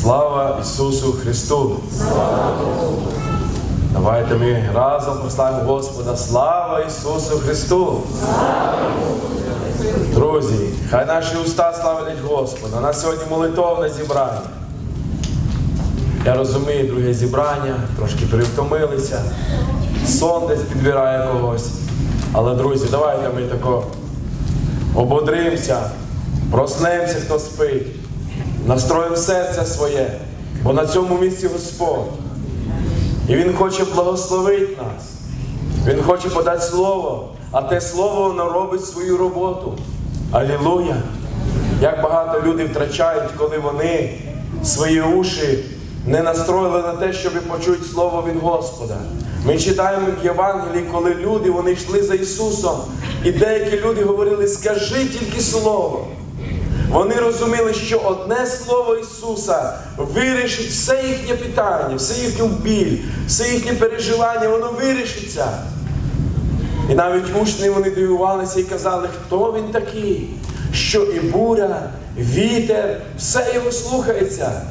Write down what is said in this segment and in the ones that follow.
Слава Ісусу Христу! Давайте ми разом прославимо Господа. Слава Ісусу Христу! Друзі, хай наші уста славлять Господа. У нас сьогодні молитовне зібрання. Я розумію, друге зібрання, трошки перевтомилися, сон десь підбирає когось. Але, друзі, давайте ми тако ободримося, проснемося, хто спить, настроїмо серце своє, бо на цьому місці Господь. І Він хоче благословити нас. Він хоче подати слово, а те слово воно робить свою роботу. Алілуя! Як багато людей втрачають, коли вони свої уші не настроїли на те, щоб почути слово від Господа. Ми читаємо в Євангелії, коли люди вони йшли за Ісусом, і деякі люди говорили, скажи тільки слово. Вони розуміли, що одне слово Ісуса вирішить все їхнє питання, все їхню біль, все їхнє переживання, воно вирішиться. І навіть учні вони дивувалися і казали, хто він такий, що і буря, вітер, все його слухається.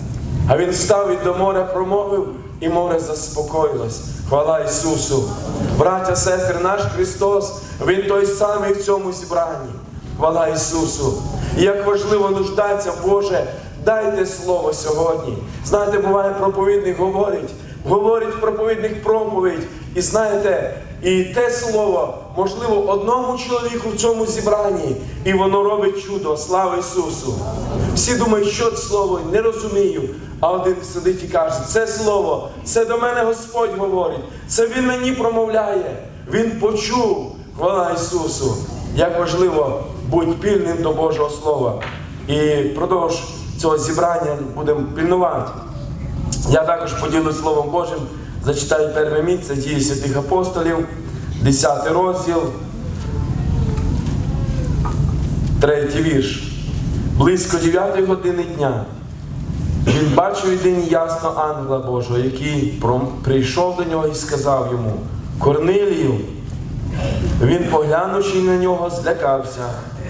А він встав і до моря промовив, і море заспокоїлось. Хвала Ісусу! Браття, сестри, наш Христос, Він той самий в цьому зібранні. Хвала Ісусу! І як важливо нуждатися, Боже, дайте слово сьогодні. Знаєте, буває, проповідник говорить, говорить проповідник проповідь. І знаєте, і те слово, можливо, одному чоловіку в цьому зібранні, і воно робить чудо. Слава Ісусу! Всі думають, що це слово, не розумію. А один сидить і каже, це слово, це до мене Господь говорить, це Він мені промовляє. Він почув. Хвала Ісусу! Як важливо бути пільним до Божого Слова. І продовж цього зібрання будемо пільнувати. Я також поділюсь Словом Божим, зачитаю перше місце дії святих апостолів, 10 розділ, третій вірш. Близько 9 години дня він бачив єдині ясно ангела Божого, який прийшов до нього і сказав йому: Корнилію. Він, поглянувши на нього, злякався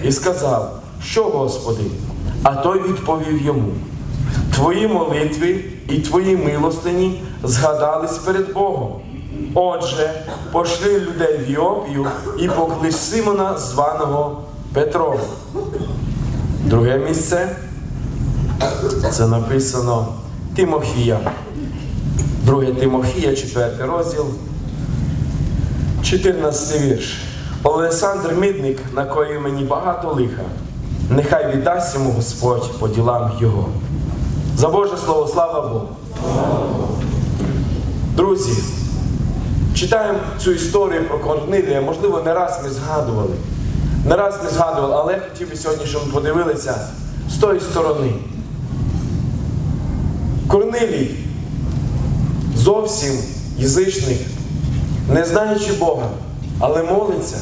і сказав, що Господи? А той відповів йому: Твої молитви і твої милостині згадались перед Богом. Отже, пошли людей в Йопію і поклич Симона, званого Петром. Друге місце це написано Тимофія. Друге Тимофія, четвертий розділ. 14 вірш. Олександр Мідник накоїв мені багато лиха. Нехай віддасть йому Господь по ділам його. За Боже Слово, слава Богу. Друзі, читаємо цю історію про Корнилія. Можливо, не раз ми згадували. Не раз ми згадували, але я хотів би сьогодні, щоб ми подивилися з тої сторони. Корнилій зовсім язичник, не знаючи Бога, але молиться.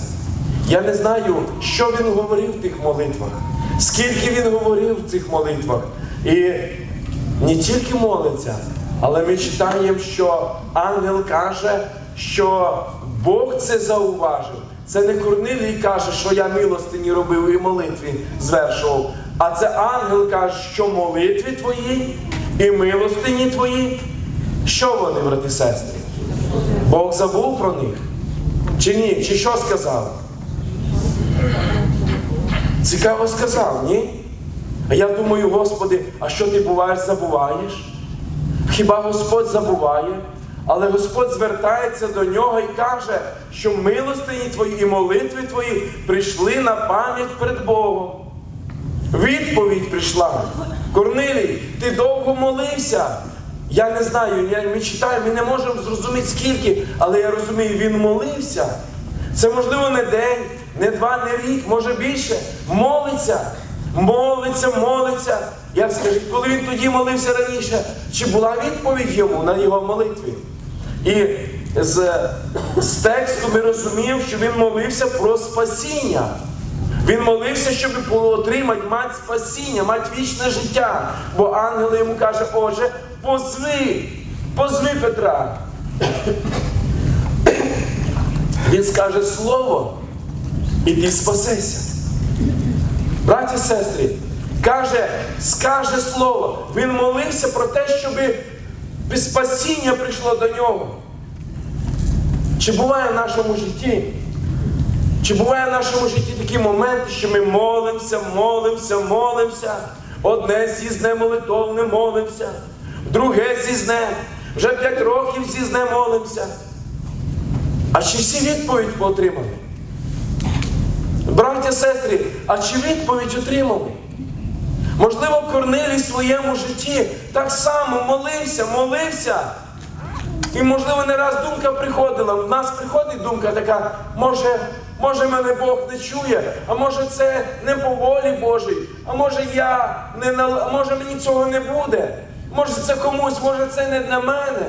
Я не знаю, що він говорив в тих молитвах, скільки він говорив в цих молитвах. І не тільки молиться, але ми читаємо, що ангел каже, що Бог це зауважив. Це не Корнилій каже, що я милостині робив і молитві звершував. А це ангел каже, що молитві твої і милостині твої. Що вони, брати сестри? Бог забув про них? Чи ні? Чи що сказав? Цікаво сказав, ні? А я думаю, Господи, а що ти буваєш, забуваєш? Хіба Господь забуває? Але Господь звертається до нього і каже, що милостині твої і молитви твої прийшли на пам'ять перед Богом. Відповідь прийшла. Корнилій, ти довго молився. Я не знаю, я- ми читаємо, ми не можемо зрозуміти скільки, але я розумію, він молився. Це можливо не день, не два, не рік, може більше. Молиться, молиться, молиться. Як скажіть, коли він тоді молився раніше, чи була відповідь йому на його молитві? І з, з тексту ми розуміємо, що він молився про спасіння. Він молився, щоб отримати мати спасіння, мати вічне життя. Бо ангел йому каже, отже, позви, позви Петра. Він скаже слово, і ти спасешся. Браті і сестри, каже, скаже слово. Він молився про те, щоб спасіння прийшло до нього. Чи буває в нашому житті? Чи буває в нашому житті такі моменти, що ми молимося, молимося, молимося, одне зізне молитовне молимося, друге зізне, вже п'ять років зізне молимося. А чи всі відповідь отримали? Браття, сестри, а чи відповідь отримали? Можливо, Корнелій в своєму житті так само молився, молився. І, можливо, не раз думка приходила. В нас приходить думка така, може, може мене Бог не чує, а може це не по волі Божій, а може я не нал- а може мені цього не буде. Може це комусь, може це не для мене.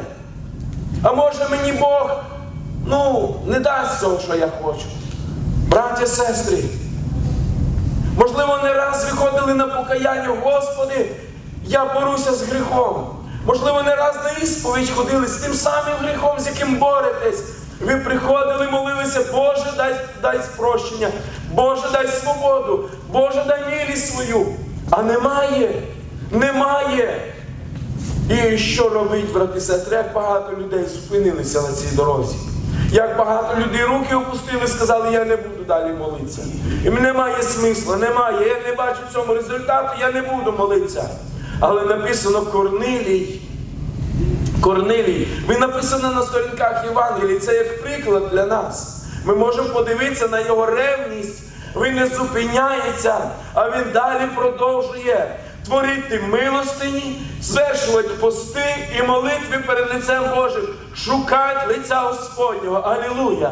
А може мені Бог ну, не дасть цього, що я хочу. Браття, сестри, можливо, не раз виходили на покаяння, Господи, я борюся з гріхом. Можливо, не раз на ісповідь ходили з тим самим гріхом, з яким боретесь. Ви приходили, молилися, Боже, дай, дай спрощення, Боже, дай свободу, Боже, дай милість свою. А немає, немає. І що робить, брати сестри, як багато людей зупинилися на цій дорозі. Як багато людей руки опустили, сказали, я не буду далі молитися. І немає смисла, немає. Я не бачу в цьому результату, я не буду молитися. Але написано Корнилій. Корнилій. Він написано на сторінках Євангелії. Це як приклад для нас. Ми можемо подивитися на його ревність. Він не зупиняється, а він далі продовжує творити милостині, звершувати пости і молитви перед лицем Божим, шукати лиця Господнього. Алілуя!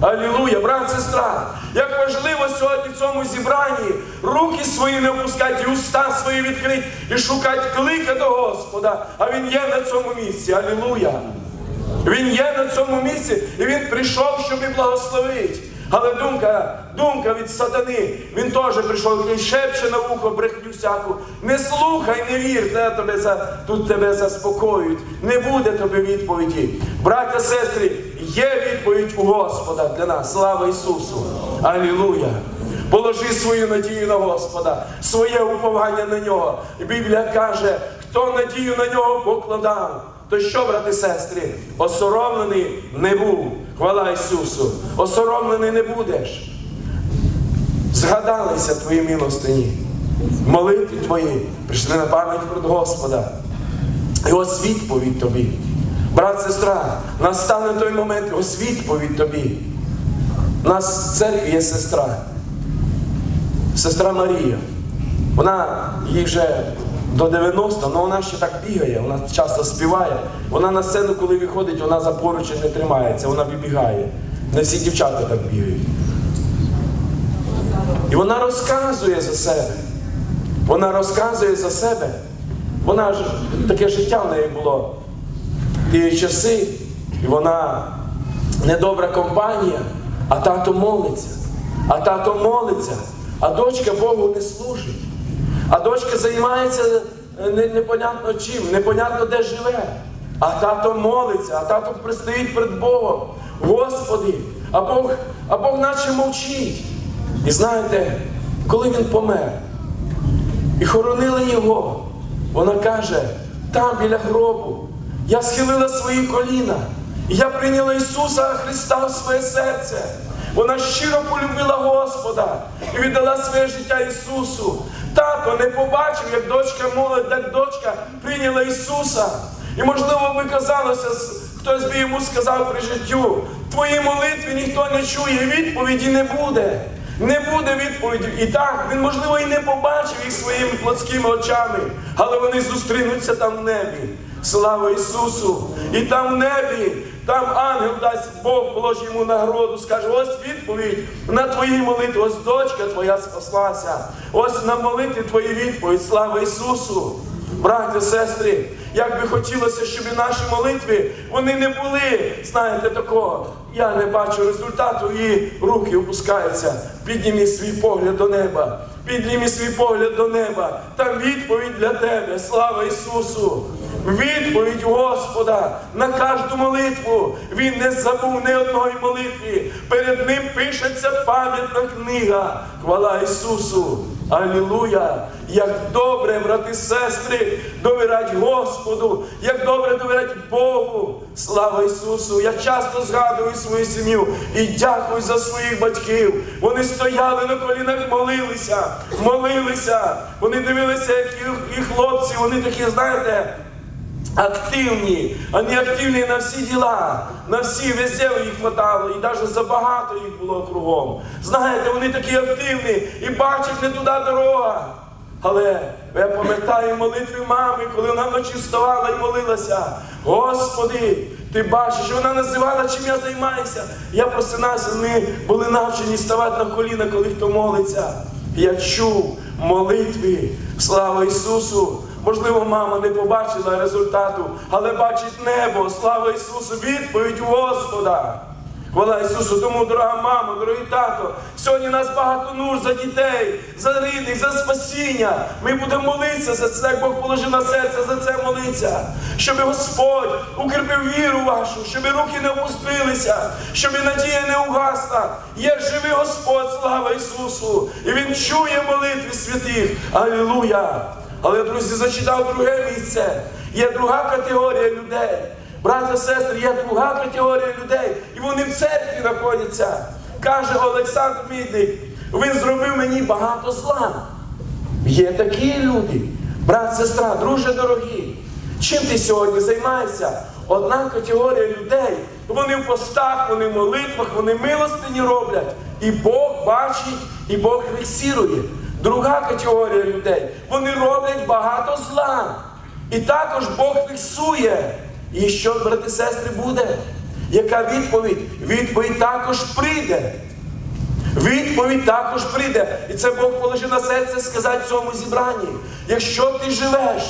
Алілуя, брат, сестра, як важливо сьогодні в цьому зібранні руки свої не опускати, і уста свої відкрити і шукати клика до Господа. А Він є на цьому місці. Алілуя! Він є на цьому місці, і він прийшов, щоб і благословити. Але думка, думка від сатани, він теж прийшов, він шепче на вухо брехню всяку. Не слухай, не вір, те тебе тут тебе заспокоюють. Не буде тобі відповіді. Браття, сестри, є відповідь у Господа для нас. Слава Ісусу! Алілуя! Положи свою надію на Господа, своє уповання на нього. Біблія каже, хто надію на нього покладав. То що, брати сестри, осоромлений не був. Хвала Ісусу! Осоромлений не будеш. Згадалися твої милостині, молитви твої, прийшли на пам'ять про Господа. І ось відповідь тобі. Брат, сестра, настане той момент, ось відповідь тобі. У нас в церкві є сестра. Сестра Марія. Вона їй вже до 90, але вона ще так бігає, вона часто співає. Вона на сцену, коли виходить, вона за поручень не тримається, вона вибігає. Не всі дівчата так бігають. І вона розказує за себе. Вона розказує за себе. Вона ж таке життя в неї було. Ті часи, і вона недобра компанія, а тато молиться. А тато молиться, а дочка Богу не служить. А дочка займається е, непонятно чим, непонятно де живе. А тато молиться, а тато пристоїть перед Богом. Господи, а Бог, а Бог наче мовчить. І знаєте, коли він помер, і хоронили його, вона каже, там біля гробу, я схилила свої коліна, я прийняла Ісуса Христа в своє серце. Вона щиро полюбила Господа і віддала своє життя Ісусу. Тато не побачив, як дочка молодь, як дочка прийняла Ісуса. І можливо би казалося, хтось би йому сказав при життю, твої молитви ніхто не чує, відповіді не буде. Не буде відповіді. І так, він, можливо, і не побачив їх своїми плотськими очами, але вони зустрінуться там в небі. Слава Ісусу! І там в небі, там ангел дасть Бог положить йому нагороду, скаже, ось відповідь на твої молитви, ось дочка твоя спаслася. Ось на молитві твої відповідь. Слава Ісусу! Браття, сестри, як би хотілося, щоб наші молитви вони не були, знаєте, такого. Я не бачу результату і руки опускаються. Підніми свій погляд до неба. Підніми свій погляд до неба. Там відповідь для тебе. Слава Ісусу! Відповідь Господа на кожну молитву. Він не забув ні одної молитви. Перед ним пишеться пам'ятна книга. Хвала Ісусу! Алілуя! Як добре, брати, сестри, довірять Господу, як добре довірять Богу. Слава Ісусу! Я часто згадую свою сім'ю і дякую за своїх батьків. Вони стояли на колінах, молилися, молилися. Вони дивилися, як і- хлопці, вони такі, знаєте, активні, вони активні на всі діла, на всі везде їх хватало, і навіть забагато їх було кругом. Знаєте, вони такі активні і бачать не туди дорога. Але я пам'ятаю молитви мами, коли вона вночі вставала і молилася. Господи, ти бачиш, вона називала, чим я займаюся. Я просинався, вони були навчені ставати на коліна, коли хто молиться. Я чув молитви, слава Ісусу. Можливо, мама не побачила результату, але бачить небо, слава Ісусу, відповідь Господа. Хвала Ісусу, тому, дорога мама, дорогий тато, сьогодні нас багато нужд за дітей, за рідних, за спасіння. Ми будемо молитися за це, як Бог положив на серце, за це молитися. Щоб Господь укріпив віру вашу, щоб руки не опустилися, щоб надія не угасла. Є живий Господь, слава Ісусу! І Він чує молитви святих. Алілуя! Але, друзі, зачитав друге місце. Є друга категорія людей. Браття, сестри, є друга категорія людей, і вони в церкві знаходяться. Каже Олександр Мідник, він зробив мені багато зла. Є такі люди, брат, сестра, друже дорогі. Чим ти сьогодні займаєшся? Одна категорія людей, вони в постах, вони в молитвах, вони милостині роблять. І Бог бачить, і Бог фіксирує. Друга категорія людей, вони роблять багато зла. І також Бог фіксує. І що, брати сестри, буде? Яка відповідь? Відповідь також прийде. Відповідь також прийде. І це Бог положив на серце сказати цьому зібранні. Якщо ти живеш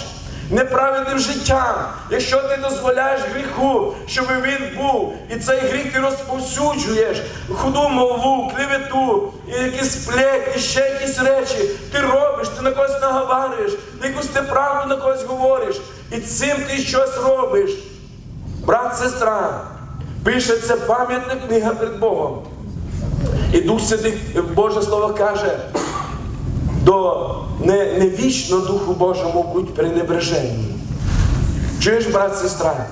неправедним життям, якщо ти дозволяєш гріху, щоб він був, і цей гріх ти розповсюджуєш, худу мову, клевету, і якісь сплетні, і ще якісь речі, ти робиш, ти на когось наговарюєш, ти якусь неправду на когось говориш, і цим ти щось робиш. Брат, сестра, пише це пам'ятна книга перед Богом. І Дух Святий, Боже Слово каже, до не, не вічно Духу Божому будь пренебрежені. Чуєш, брат, сестра?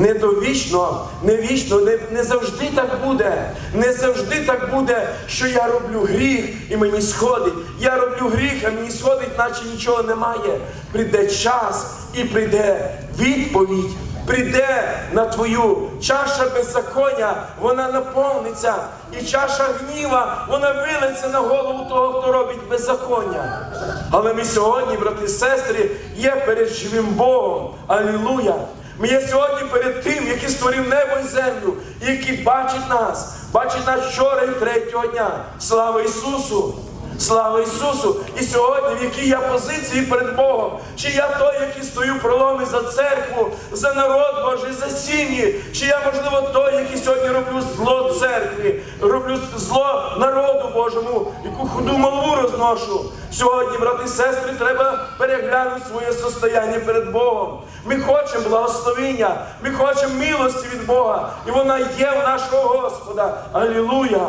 Не довічно, не вічно, не, не завжди так буде. Не завжди так буде, що я роблю гріх і мені сходить. Я роблю гріх, а мені сходить, наче нічого немає. Прийде час і прийде відповідь. Прийде на твою чаша беззаконня, вона наповниться, і чаша гніва, вона вилиться на голову того, хто робить беззаконня. Але ми сьогодні, брати і сестри, є перед живим Богом. Алілуя! Ми є сьогодні перед тим, який створив небо і землю, і який бачить нас, бачить нас вчора і третього дня. Слава Ісусу! Слава Ісусу! І сьогодні, в якій я позиції перед Богом, чи я той, який стою в проломі за церкву, за народ Божий, за сім'ї, чи я, можливо, той, який сьогодні роблю зло церкві, роблю зло народу Божому, яку худу молву розношу. Сьогодні, брати і сестри, треба переглянути своє состояння перед Богом. Ми хочемо благословення, ми хочемо милості від Бога, і вона є в нашого Господа. Алілуя!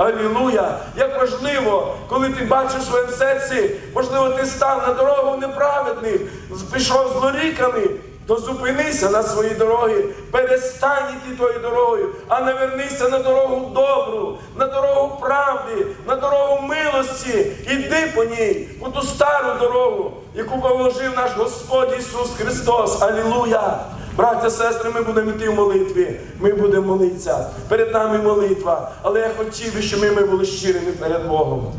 Алілуя! Як важливо, коли ти бачиш в своєму серці, можливо, ти став на дорогу неправедних, пішов злоріками, то зупинися на своїй дорогі, перестань іти тою дорогою, а не вернися на дорогу добру, на дорогу правди, на дорогу милості. Іди по ній, по ту стару дорогу, яку положив наш Господь Ісус Христос. Алілуя! Браття, сестри, ми будемо йти в молитві, ми будемо молитися. Перед нами молитва. Але я хотів би, щоб ми, були щирими перед Богом.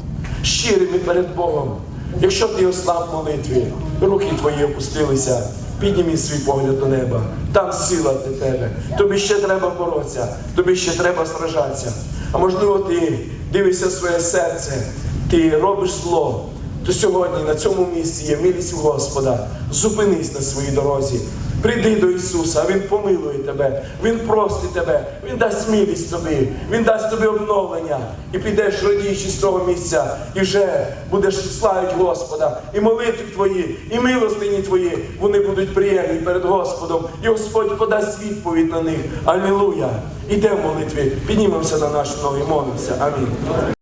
Щирими перед Богом. Якщо ти ослаб молитві, руки твої опустилися, підніми свій погляд до неба. Там сила для тебе. Тобі ще треба боротися, тобі ще треба сражатися. А можливо, ти дивишся своє серце, ти робиш зло. То сьогодні на цьому місці є милість Господа. Зупинись на своїй дорозі. Прийди до Ісуса, Він помилує тебе, Він простить тебе, Він дасть милість тобі, Він дасть тобі обновлення. І підеш радіючи з того місця, і вже будеш славити Господа. І молитви твої, і милостині твої, вони будуть приємні перед Господом. І Господь подасть відповідь на них. Алілуя! Іде в молитві, піднімемося на наші ноги, молимося. Амінь.